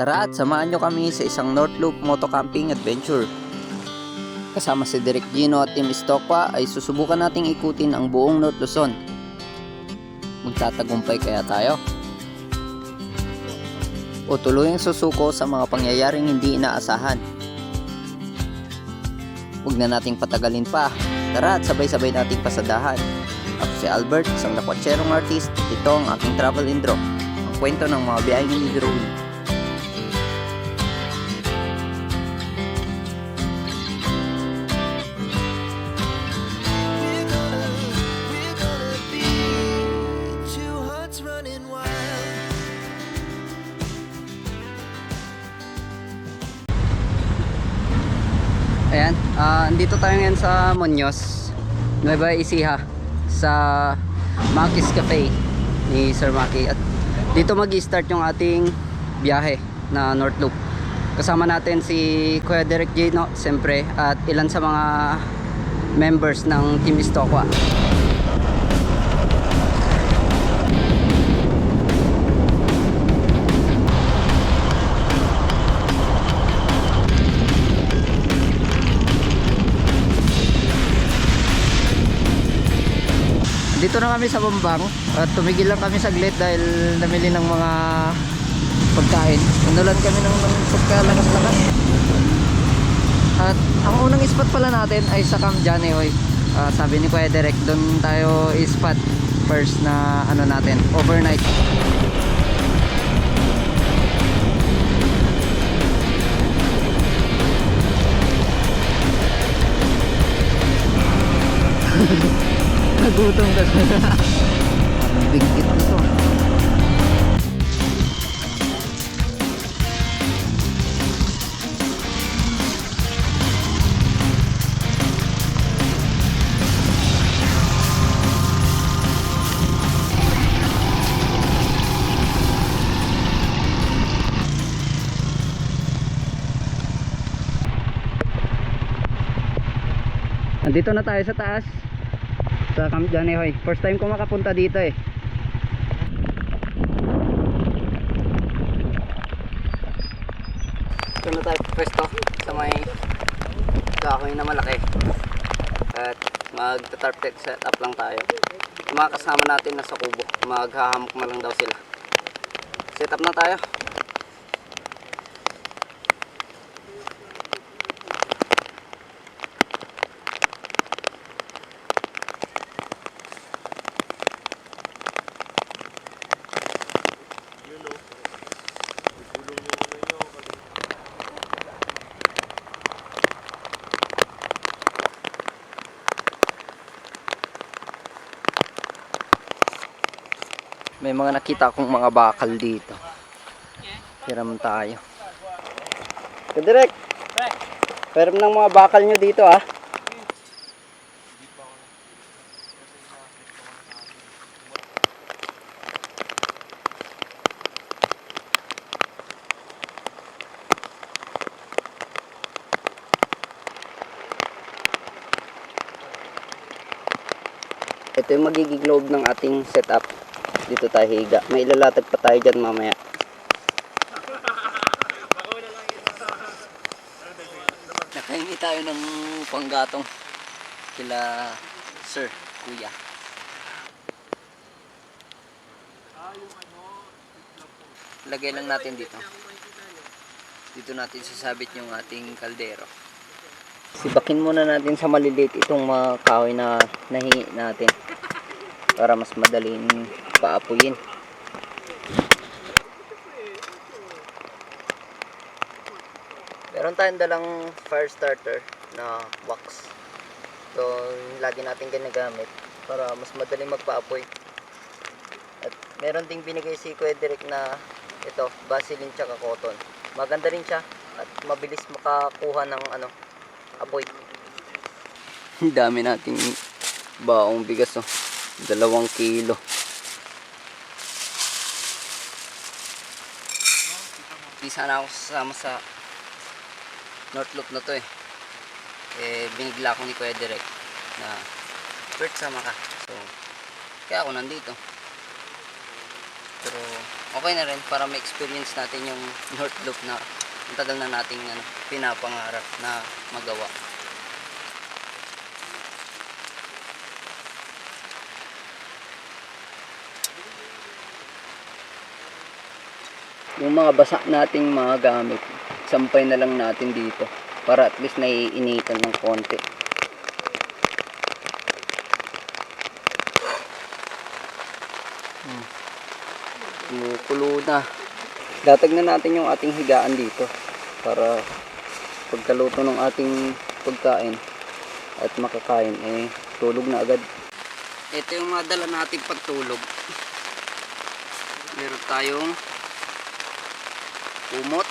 Tara at samahan nyo kami sa isang North Loop Moto Camping Adventure. Kasama si Direk Gino at Team Stokwa ay susubukan nating ikutin ang buong North Luzon. Magtatagumpay kaya tayo? O tuluyang susuko sa mga pangyayaring hindi inaasahan? Huwag na nating patagalin pa. Tara at sabay-sabay nating pasadahan. Ako si Albert, isang lakwatserong artist. Ito ang aking travel intro. Ang kwento ng mga biyaheng ni Drawing. Ayan, ah andito tayo ngayon sa Muñoz, Nueva Ecija, sa Maki's Cafe ni Sir Maki. At dito mag-start yung ating biyahe na North Loop. Kasama natin si Kuya Derek Gino, siyempre, at ilan sa mga members ng Team Istokwa. Dito na kami sa Bambang at tumigil lang kami saglit dahil namili ng mga pagkain. Nanulan kami ng, ng pagkalakas-lakas. At ang unang spot pala natin ay sa Camp Janehoy. Ah, sabi ni Kuya Derek, doon tayo spot first na ano natin, overnight. Nagutom ka Parang bigkit nito. Nandito na tayo sa taas sa Camp Janehoy. First time ko makapunta dito eh. Ito na tayo pwesto sa may kahoy na malaki. At mag-tarp deck setup lang tayo. Mga kasama natin nasa kubo. Maghahamok na lang daw sila. Setup na tayo. May mga nakita akong mga bakal dito. Hiram tayo. Kadirek! Hiram ng mga bakal nyo dito ah. Ito yung magiging globe ng ating setup. Dito tayo higa. May ilalatag pa tayo dyan mamaya. Nakahingi tayo ng panggatong kila sir, kuya. Lagay lang natin dito. Dito natin sasabit yung ating kaldero. Sibakin muna natin sa maliliit itong mga kahoy na nahingi natin para mas madaling paapuyin. Meron tayong dalang fire starter na wax. Yung lagi natin ginagamit para mas madaling magpaapoy. At meron ding binigay si Kuya Direk na ito, Vaseline tsaka cotton. Maganda rin siya at mabilis makakuha ng ano, apoy. Dami nating baong bigas oh. Dalawang kilo. Di sana ako sasama sa North Loop na to eh. Eh, binigla ako ni Kuya Direk na Bert, sama ka. So, kaya ako nandito. Pero, okay na rin para ma-experience natin yung North Loop na ang tagal na nating ano, pinapangarap na magawa. Yung mga basa nating mga gamit, sampay na lang natin dito para at least naiinitan ng konti. Hmm. Kumukulo na. Datag na natin yung ating higaan dito para pagkaluto ng ating pagkain at makakain eh tulog na agad. Ito yung mga dala nating pagtulog. Meron tayong kumot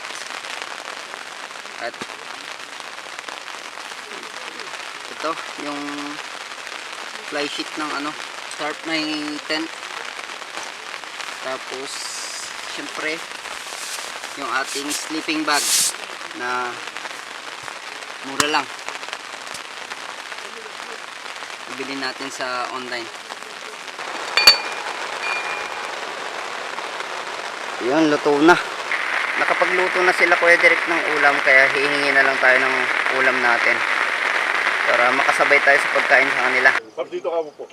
at ito yung fly sheet ng ano start yung tent. Tapos syempre yung ating sleeping bag na mura lang. Bili natin sa online. Yun luto na nakapagluto na sila kuya direct ng ulam kaya hihingi na lang tayo ng ulam natin para makasabay tayo sa pagkain sa kanila Pag dito ka mo po.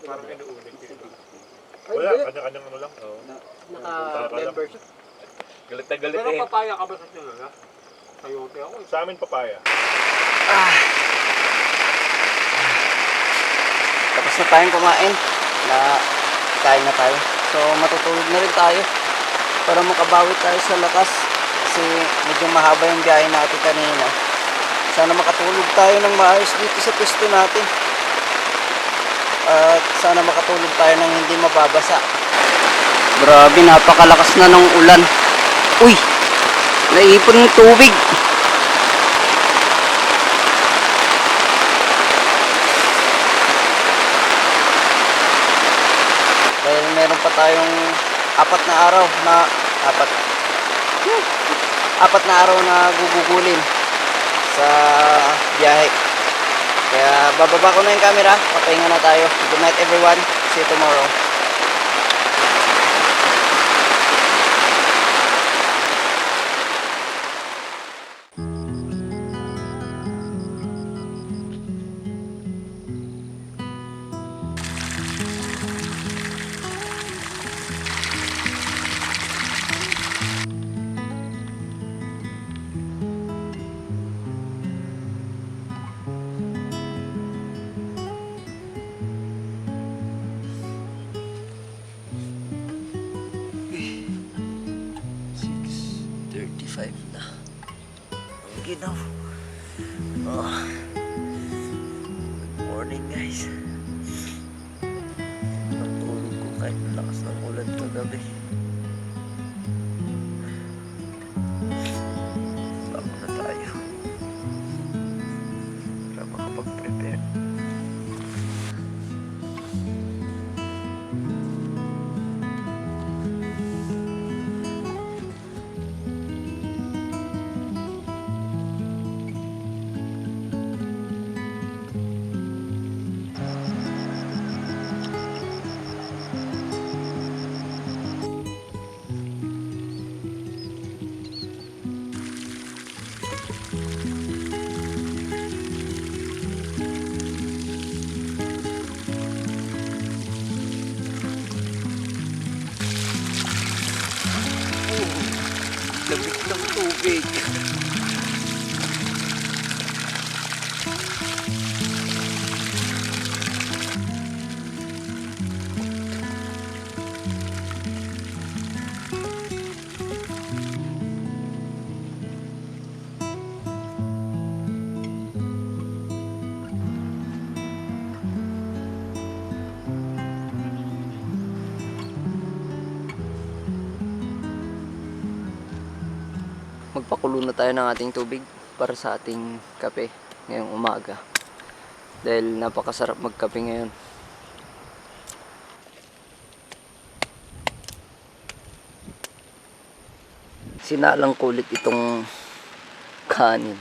Wala, kanya-kanyang ano lang. naka-membership Galit na galit Pero eh. papaya ka ba sa sinula? Sayote ako eh. Sa amin papaya. tapos na tayong kumain na kain na tayo so matutulog na rin tayo para makabawi tayo sa lakas kasi medyo mahaba yung biyahe natin kanina. Sana makatulog tayo ng maayos dito sa pisto natin. At sana makatulog tayo ng hindi mababasa. Grabe napakalakas na ng ulan. Uy naipon ng tubig. Dahil meron pa tayong apat na araw na apat. Hmm. Apat na araw na gugugulin sa biyahe. Kaya bababa ko na yung camera. Papahinga na tayo. Good night everyone. See you tomorrow Ang magpakulo na tayo ng ating tubig para sa ating kape ngayong umaga. Dahil napakasarap magkape ngayon. Sinalang kulit itong kanin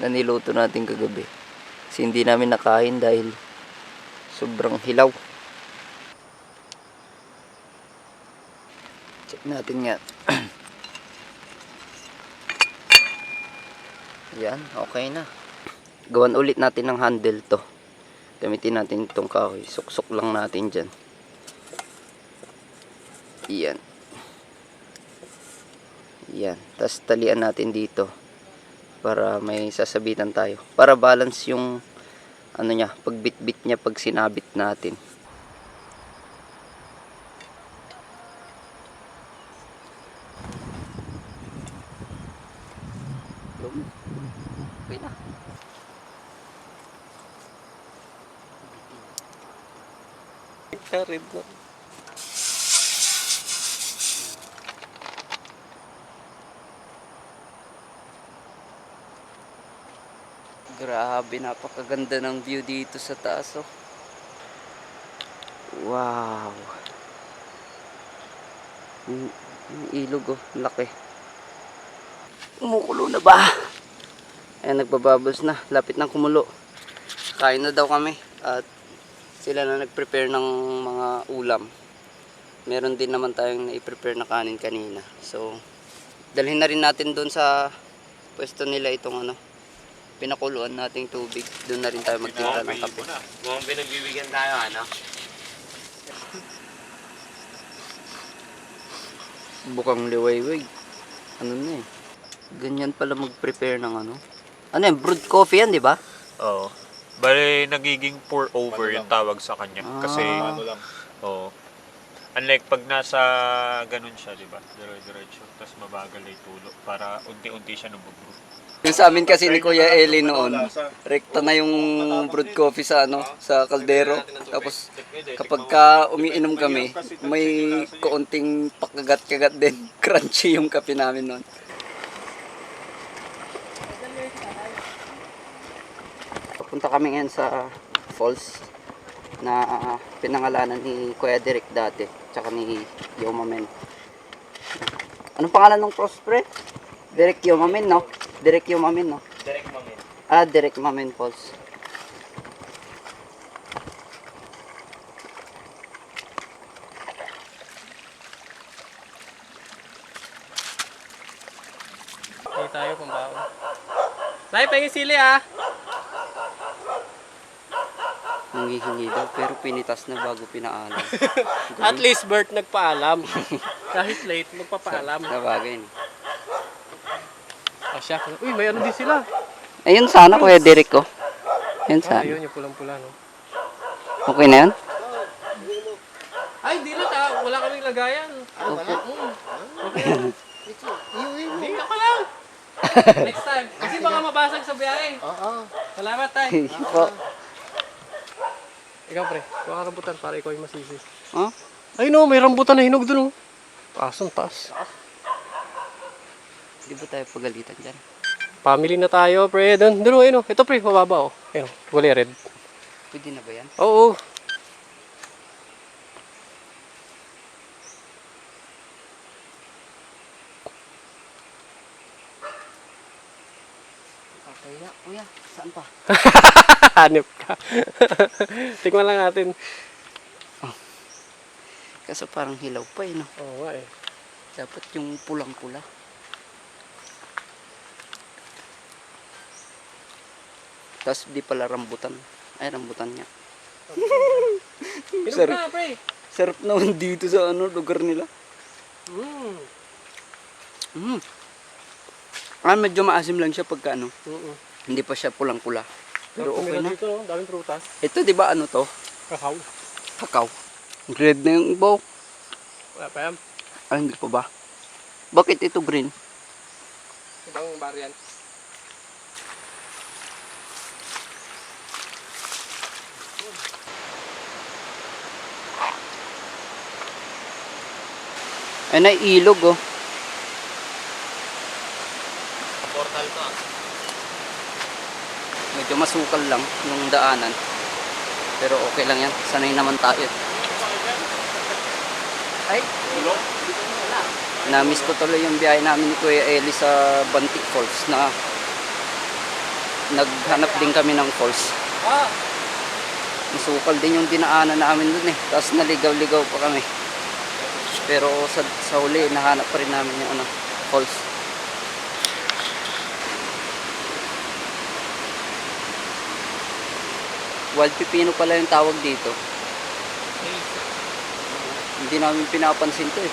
na niluto natin kagabi. Kasi hindi namin nakain dahil sobrang hilaw. Check natin nga. Yan, okay na. Gawan ulit natin ng handle to. Gamitin natin itong kahoy. Suksok lang natin dyan. Yan. Yan. Tapos talian natin dito. Para may sasabitan tayo. Para balance yung ano niya, pagbitbit niya pag sinabit natin. Yun. Okay na. Karid na. Grabe, napakaganda ng view dito sa taas, oh. Wow. Yung, yung ilog, oh. Laki. Kumukulo na ba? Ayan, nagbababos na. Lapit ng kumulo. Kain na daw kami. At sila na nag-prepare ng mga ulam. Meron din naman tayong na-prepare na kanin kanina. So, dalhin na rin natin doon sa pwesto nila itong ano, pinakuluan nating tubig. Doon na rin tayo magtinda ng kape. Mukhang pinagbibigyan tayo, ano? Bukang liwayway. Ano na eh. Ganyan pala mag-prepare ng ano. Ano yan? Brewed coffee yan, di ba? Oo. Bale, nagiging pour over yung tawag sa kanya. Kasi, Ah. ano lang. Oo. Unlike pag nasa ganun siya, di ba? Dire-diretso. Tapos mabagal ay tulo. Para unti-unti siya nabubrew. Yung sa amin kasi ni Kuya Eli noon, rekta na yung brewed coffee sa ano, sa kaldero. Tapos kapag ka umiinom kami, may kaunting pakagat-kagat din. Crunchy yung kape namin noon. Papunta kami ngayon sa falls na ah, pinangalanan ni Kuya Derek dati, tsaka ni Yomamen. Anong pangalan ng cross pre? Derek Yomamen, no? Derek Yomamen, no? Direct mamin. Ah, Derek Mamen Falls. Tayo pambaon. Nay, pahingin sili ah. Nangihingi daw, pero pinitas na bago pinaalam. At least Bert nagpaalam. Kahit late, magpapaalam. Sa bagay, no? Oh, siya. Uy, may ano din sila. Ayun sana, Kuya Derek, ko. Ayun Ah, sana. ayun, yung pulang-pula, no? Okay na yun? Ay, di na ta. Wala kaming lagayan. Ah, wala? Okay. Hindi ka lang. Next time. Kasi baka mabasag sa biyahe. Oo. Salamat, tay. Po. Ikaw, pre. Baka rambutan para ikaw yung masisi. Oh? Ay, no. May rambutan na hinog dun, oh. Taas ang taas. Di ba tayo pagalitan dyan? Family na tayo, pre. Doon, doon, oh, ayun, oh. Ito, pre. Mababa, oh. Ayun. Wali red. Pwede na ba yan? Oo. Kaya, kuya, saan pa? Hanip ka. Tikman lang natin. Kaso parang hilaw pa, eh, no? Oo nga eh. Dapat yung pulang-pula. Tapos di pala rambutan. Ay, rambutan ka, pre. Sarap naman dito sa ano, lugar nila. Mm. Mm. Ah, medyo maasim lang siya pagka ano. Mm Hindi pa siya pulang-pula. Pero okay na. Dito, no? Daming prutas. Ito, di ba ano to? Kakao. Kakao. Red na yung ibaw. Wala pa yan. Ah, hindi pa ba? Bakit ito green? Ibang variant. Ay, na ilog oh. Portal to. Medyo masukal lang yung daanan. Pero okay lang yan. Sanay naman tayo. Ay, na-miss ko tuloy yung biyahe namin ni Kuya Eli sa Bantik Falls na naghanap din kami ng falls. Masukal din yung dinaanan namin dun eh. Tapos naligaw-ligaw pa kami. Pero sa, sa huli, nahanap pa rin namin yung ano, falls. Wild pipino pala yung tawag dito. Hindi namin pinapansin to eh.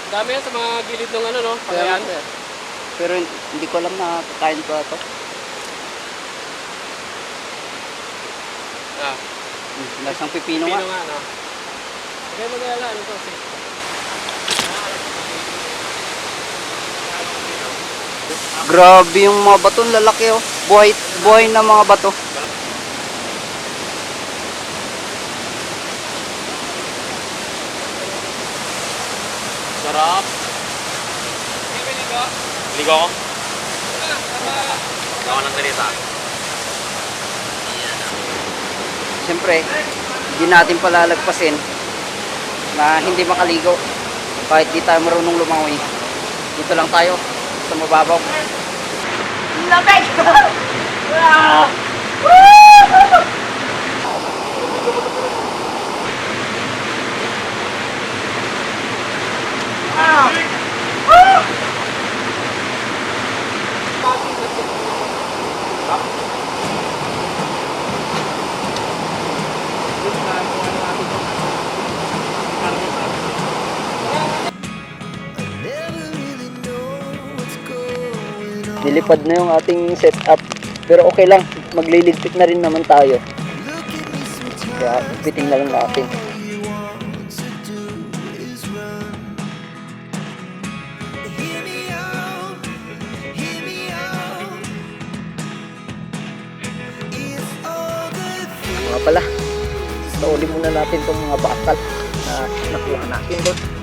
Ang dami yan sa mga gilid ng ano, no? Kaya Pakayan. nga, Pero hindi ko alam na kakain ko ito. Ah, Hmm, lasang pipino pino nga. nga, no? Okay, mag-alala, ano to? Si- Grabe yung mga bato, lalaki oh. Buhay, buhay na mga bato. Sarap. Ligo. Ligo ako. Ah, tama. Ako ng salita. Siyempre, hindi natin palalagpasin na hindi makaligo kahit di tayo marunong lumangoy. Dito lang tayo sa mababaw. Lamig! Never Nilipad na yung ating setup. Pero okay lang, magliligpit na rin naman tayo. Kaya ipiting na lang natin. Mga pala, sauli muna natin itong mga bakal na nakuha natin doon.